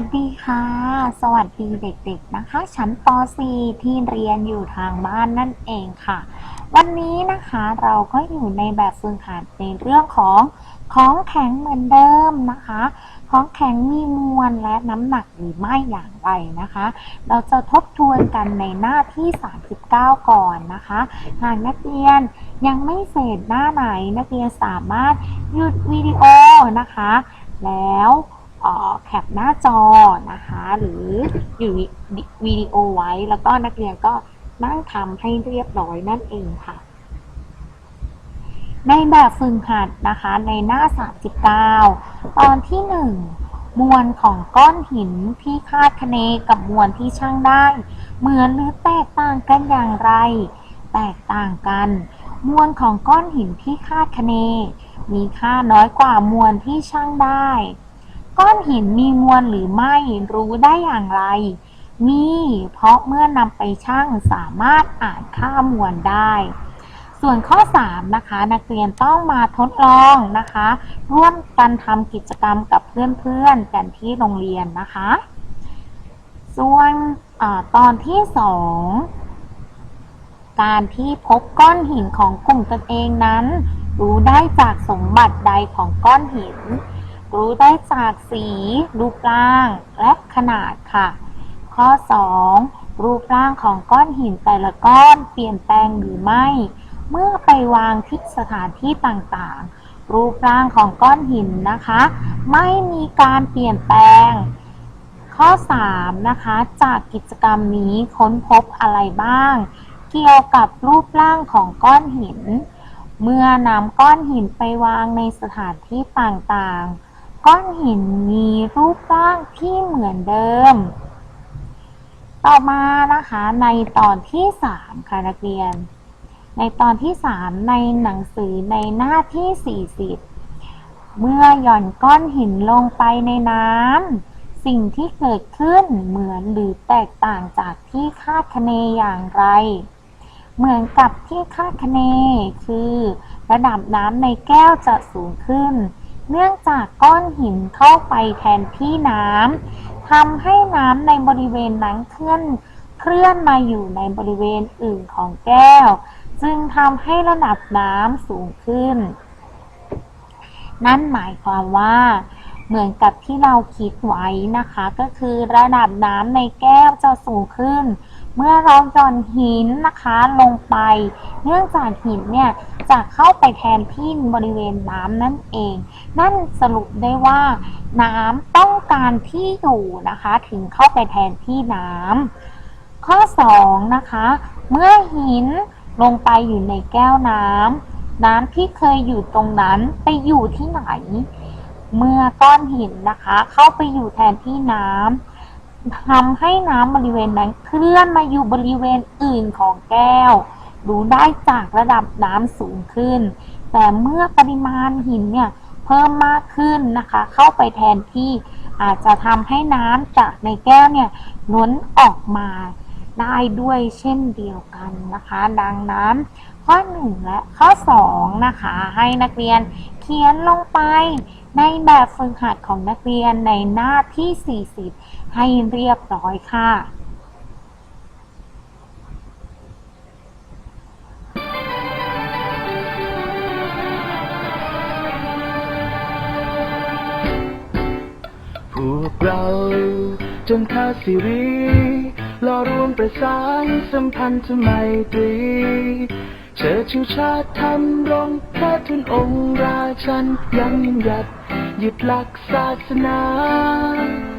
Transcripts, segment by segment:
วัสดีค่ะ สวัสดีเด็กๆนะคะ ชั้นป .4 ที่เรียนอยู่ทางบ้านนั่นเองค่ะ วันนี้นะคะเราก็อยู่ในแบบฝึกหัดในเรื่องของของแข็งเหมือนเดิมนะคะ ของแข็งมีมวลและน้ำหนักหรือไม่อย่างไรนะคะ เราจะทบทวนกันในหน้าที่ 39 ก่อนนะคะ หากนักเรียนยังไม่เสร็จหน้าไหนนักเรียนสามารถหยุดวิดีโอนะคะ แล้ว แคปหน้าจอนะคะ หรืออยู่วิดีโอไว้ แล้วก็นักเรียนก็นั่งทำให้เรียบร้อยนั่นเองค่ะ ในแบบฝึกหัดนะคะในหน้า 39 ตอนที่ 1 มวลของก้อนหินที่คาดคะเนกับมวลที่ช่างได้ เหมือนหรือแตกต่างกันอย่างไร แตกต่างกัน มวลของก้อนหินที่คาดคะเน มีค่าน้อยกว่ามวลที่ช่างได้ ก้อนหินมีมวลหรือไม่รู้ได้อย่างไร มีเพราะเมื่อนำไปชั่งสามารถอ่านค่ามวลได้ ส่วนข้อ 3 นะคะ นักเรียนต้องมาทดลองนะคะ ร่วมกันทำกิจกรรมกับเพื่อนๆกันที่โรงเรียนนะคะ ส่วนอตอนที่ 2 การที่พบก้อนหินของกลุ่มตนเองนั้น รู้ได้จากสมบัติใดของก้อนหิน รู้ได้จากสีรูปร่างและขนาดค่ะ ข้อ 2 รูปร่างของก้อนหินแต่ละก้อนเปลี่ยนแปลงหรือไม่ เมื่อไปวางที่สถานที่ต่างๆ รูปร่างของก้อนหินนะคะ ไม่มีการเปลี่ยนแปลง ข้อ 3 นะคะ จากกิจกรรมนี้ค้นพบอะไรบ้าง เกี่ยวกับรูปร่างของก้อนหิน เมื่อนำก้อนหินไปวางในสถานที่ต่างๆ ก้อนหินมีรูปร่างที่เหมือนเดิม ต่อมานะคะในตอนที่3ค่ะนักเรียน ในตอนที่3ในหนังสือในหน้าที่40เมื่อหย่อนก้อนหินลงไปในน้ำสิ่งที่เกิดขึ้นเหมือนหรือแตกต่างจากที่คาดคะเนอย่างไร เหมือนกับที่คาดคะเนคือ ระดับน้ำในแก้วจะสูงขึ้น เนื่องจากก้อนหินเข้าไปแทนที่น้ำทำให้น้ำในบริเวณนั้นเคลื่อนเคลื่อนมาอยู่ในบริเวณอื่นของแก้ว จึงทำให้ระดับน้ำสูงขึ้น นั่นหมายความว่า เหมือนกับที่เราคิดไว้นะคะ ก็คือระดับน้ำในแก้วจะสูงขึ้น เมื่อเราหย่อนหินนะคะลงไป เนื่องจากหินเนี่ยจะเข้าไปแทนที่บริเวณน้ำนั่นเอง นั่นสรุปได้ว่า น้ำต้องการที่อยู่นะคะ ถึงเข้าไปแทนที่น้ำข้อ2นะคะ เมื่อหินลงไปอยู่ในแก้วน้ำน้ำที่เคยอยู่ตรงนั้นไปอยู่ที่ไหน เมื่อก้อนหินนะคะ เข้าไปอยู่แทนที่น้ำ ทำให้น้ำบริเวณนั้นเคลื่อนมาอยู่บริเวณอื่นของแก้ว รู้ได้จากระดับน้ำสูงขึ้น แต่เมื่อปริมาณหินเนี่ยเพิ่มมากขึ้นนะคะ เข้าไปแทนที่อาจจะทำให้น้ำจากในแก้วเนี่ยล้นออกมาได้ด้วยเช่นเดียวกันนะคะ ดังนั้นข้อ 1 และข้อ 2 นะคะ ให้นักเรียนเขียนลงไป ในแบบฝึกหัดของนักเรียนในหน้าที่ 40 ให้เรียบร้อยค่ะพวกเราจงพาสิรีรอรวมประสานสัมพันธไมตรีเชิดชูชาติทำรงพระทุนองค์ราชันยังยืน หยัดยึดหลักศาสนา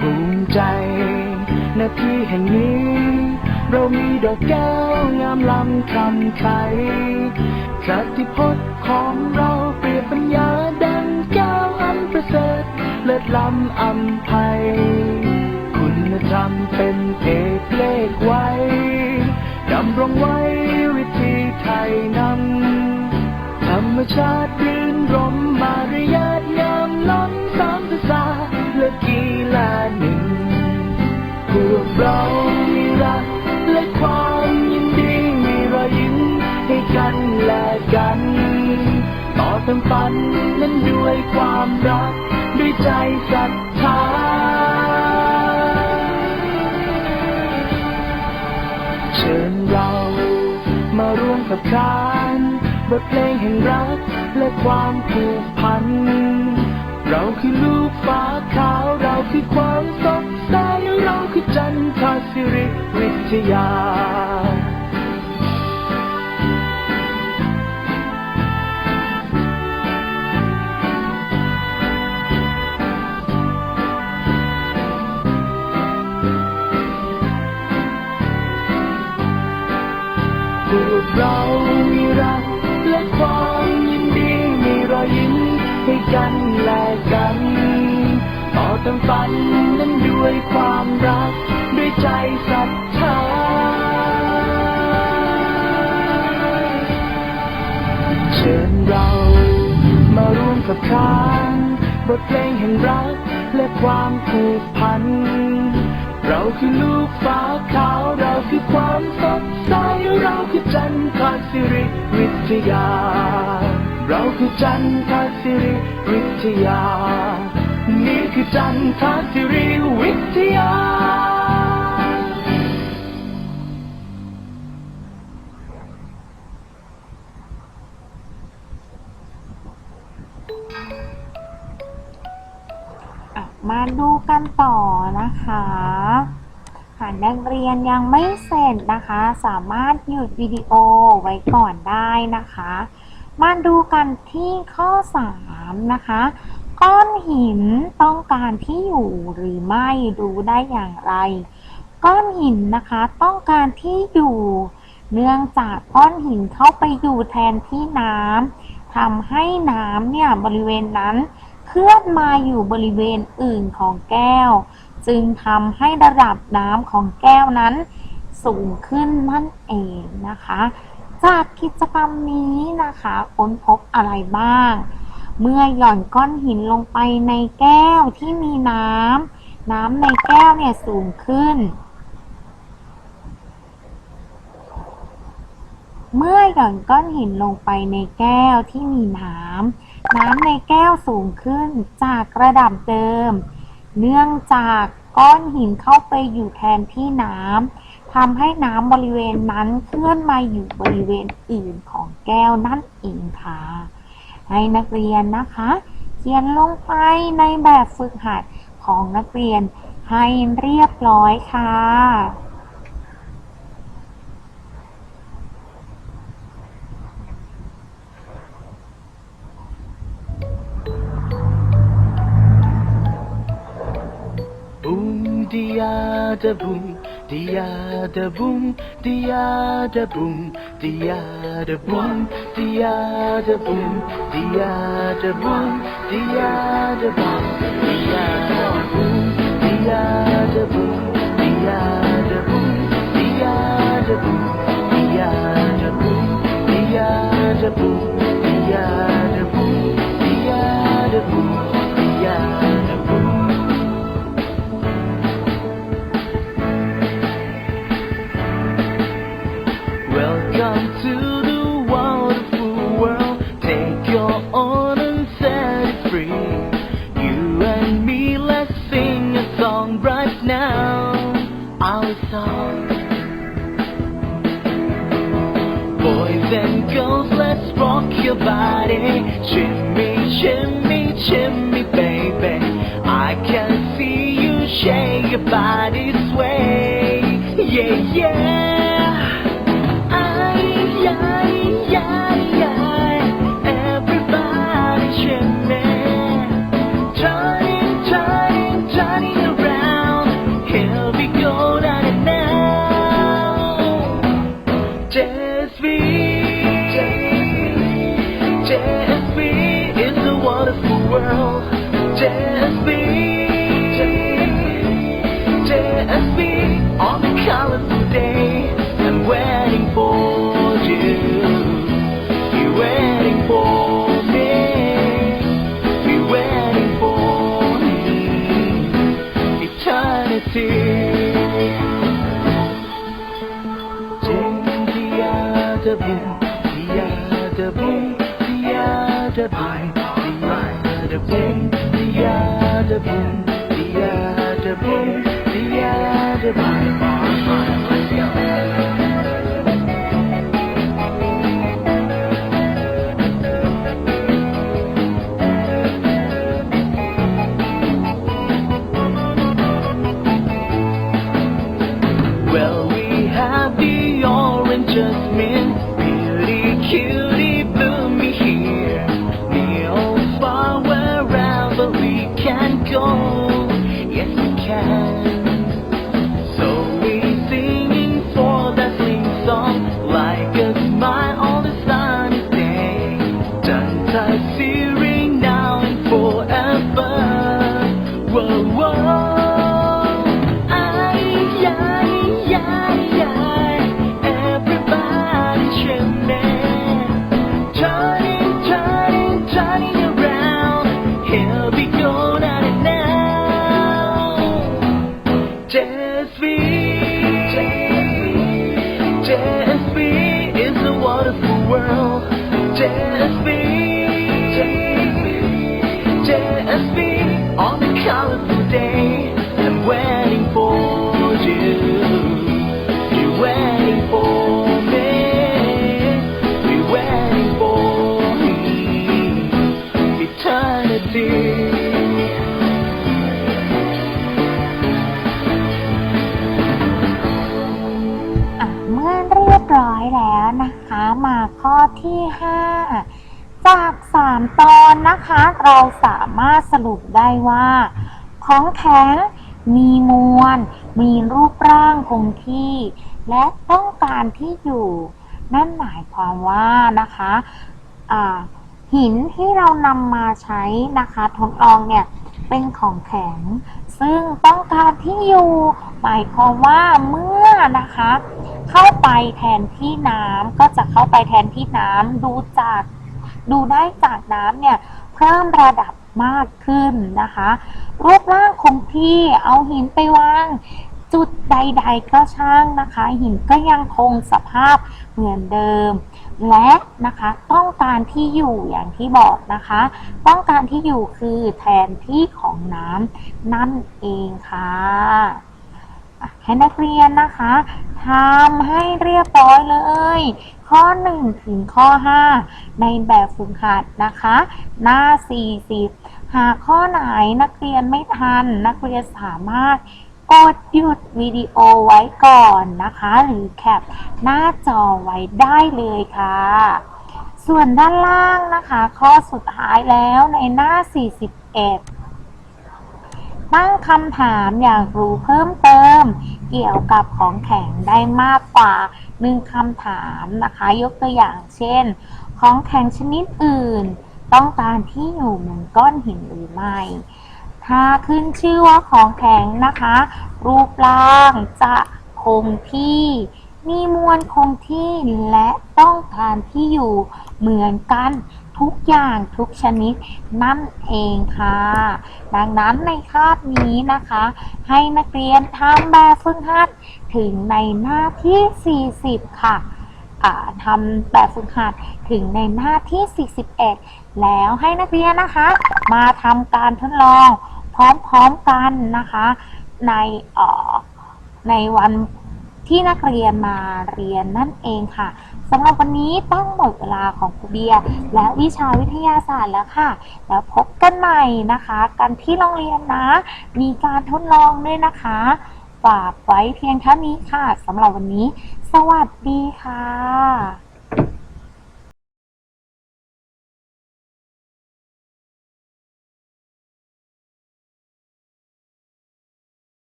ภูมิใจหน้าที่แห่งนี้ เรามีดอกแก้วงามลำคำไทยคติพจน์ของเราเปรียบปัญญาดังแก้วอันประเสริฐเลิศล้ำอำไพยคุณธรรมเป็นเอกเลขไว้ดำรงไว้วิธีไทยนำ รรมชาติรื่นรมมารยาทงามล้นสามภาษาและกีฬาหนึ่งพวกเรามีรักและความยินดีมีรอยยิ้มให้กันและกัน ต่อเติมฝันนั้นด้วยความรักด้วยใจศรัทธาเชิญเรามาร่วมกับขา บทเพลงแห่งรักและความผูกพัน เราคือลูกฟ้าขาว เราคือความสดใส เราคือจันทศิริวิทยาพวกเรา กันและกันต่อเติมฝันนั้นด้วยความรัก ด้วยใจศรัทธาเชิญเรามาร่วมกับขานบทเพลงแห่งรักและความผูกพัน เราคือลูกฟ้าขาว เราคือความสดใส เราคือจันทศิริวิทยา เราคือจันทศิริวิทยา นี่คือจันทศิริวิทยา อะ มาดูกันต่อนะคะหากนักเรียนยังไม่เสร็จนะคะ สามารถหยุดวิดีโอไว้ก่อนได้นะคะ มาดูกันที่ข้อ 3 นะคะ ก้อนหินต้องการที่อยู่หรือไม่ดูได้อย่างไร ก้อนหินนะคะต้องการที่อยู่เนื่องจากก้อนหินเข้าไปอยู่แทนที่น้ำทำให้น้ำเนี่ยบริเวณนั้นเคลื่อนมาอยู่บริเวณอื่นของแก้ว จึงทำให้ระดับน้ำของแก้วนั้นสูงขึ้นนั่นเองนะคะ จากกิจกรรมนี้นะคะค้นพบอะไรบ้าง เมื่อหย่อนก้อนหินลงไปในแก้วที่มีน้ำน้ำในแก้วเนี่ยสูงขึ้น เมื่อหย่อนก้อนหินลงไปในแก้วที่มีน้ำน้ำในแก้วสูงขึ้นจากระดับเดิม เนื่องจากก้อนหินเข้าไปอยู่แทนที่น้ำ ทำให้น้ำบริเวณนั้นเคลื่อนมาอยู่บริเวณอื่นของแก้วนั่นเองค่ะ ให้นักเรียนนะคะ เขียนลงไปในแบบฝึกหัดของนักเรียนให้เรียบร้อยค่ะ Boom, dia da boom, dia da boom, dia da boom, dia da boom, dia da boom, dia da boom, dia da boom, dia da boom, dia da boom, dia da boom, dia da boom, dia da boom, dia da boom, dia da boom, body. Shimmy, shimmy, shimmy, baby. I can see you shake your body sway. yeah, yeah. Just be, มาข้อที่ 5 จาก 3 ตอนนะคะ เราสามารถสรุปได้ว่า ของแข็งมีมวล มีรูปร่างคงที่ และต้องการที่อยู่ นั่นหมายความว่านะคะอ่าหินที่เรานำมาใช้นะคะทดลองเนี่ยเป็นของแข็ง ซึ่งต้องการที่อยู่ หมายความว่าเมื่อนะคะ เข้าไปแทนที่น้ำก็จะเข้าไปแทนที่น้ำดูจากดูได้จากน้ำเนี่ยเพิ่มระดับมากขึ้นนะคะ รูปร่างคงที่เอาหินไปวางจุดใดๆก็ช่างนะคะ หินก็ยังคงสภาพเหมือนเดิม และนะคะต้องการที่อยู่อย่างที่บอกนะคะ ต้องการที่อยู่คือแทนที่ของน้ำนั่นเองค่ะ ให้นักเรียนนะคะทำให้เรียบร้อยเลย ข้อ 1 ถึงข้อ 5 ในแบบฝึกหัดนะคะ หน้า 40 หากข้อไหนนักเรียนไม่ทัน นักเรียนสามารถกดหยุดวิดีโอไว้ก่อนนะคะ หรือแคปหน้าจอไว้ได้เลยค่ะ ส่วนด้านล่างนะคะ ข้อสุดท้ายแล้วในหน้า 41ตั้งคำถามอยากรู้เพิ่มเติม เกี่ยวกับของแข็งได้มากกว่าหนึ่งคำถามนะคะ ยกตัวอย่างเช่น ของแข็งชนิดอื่น ต้องการที่อยู่เหมือนก้อนหินหรือไม่ ถ้าขึ้นชื่อว่าของแข็งนะคะ รูปร่างจะคงที่ มีมวลคงที่และต้องการที่อยู่เหมือนกัน ทุกอย่างทุกชนิดนั่นเองค่ะ ดังนั้นในคาบนี้นะคะ ให้นักเรียนทำแบบฝึกหัดถึงในหน้าที่ 40 ค่ะทำแบบฝึกหัดถึงในหน้าที่ 41 แล้วให้นักเรียนนะคะ มาทำการทดลองพร้อมๆกันนะคะ ในออในวันที่นักเรียนมาเรียนนั่นเองค่ะ สำหรับวันนี้ต้องหมดเวลาของครูเบียร์และวิชาวิทยาศาสตร์แล้วค่ะ แล้วพบกันใหม่นะคะ กันที่โรงเรียนนะ มีการทดลองด้วยนะคะ ฝากไว้เพียงเท่านี้ค่ะสำหรับวันนี้ สวัสดีค่ะ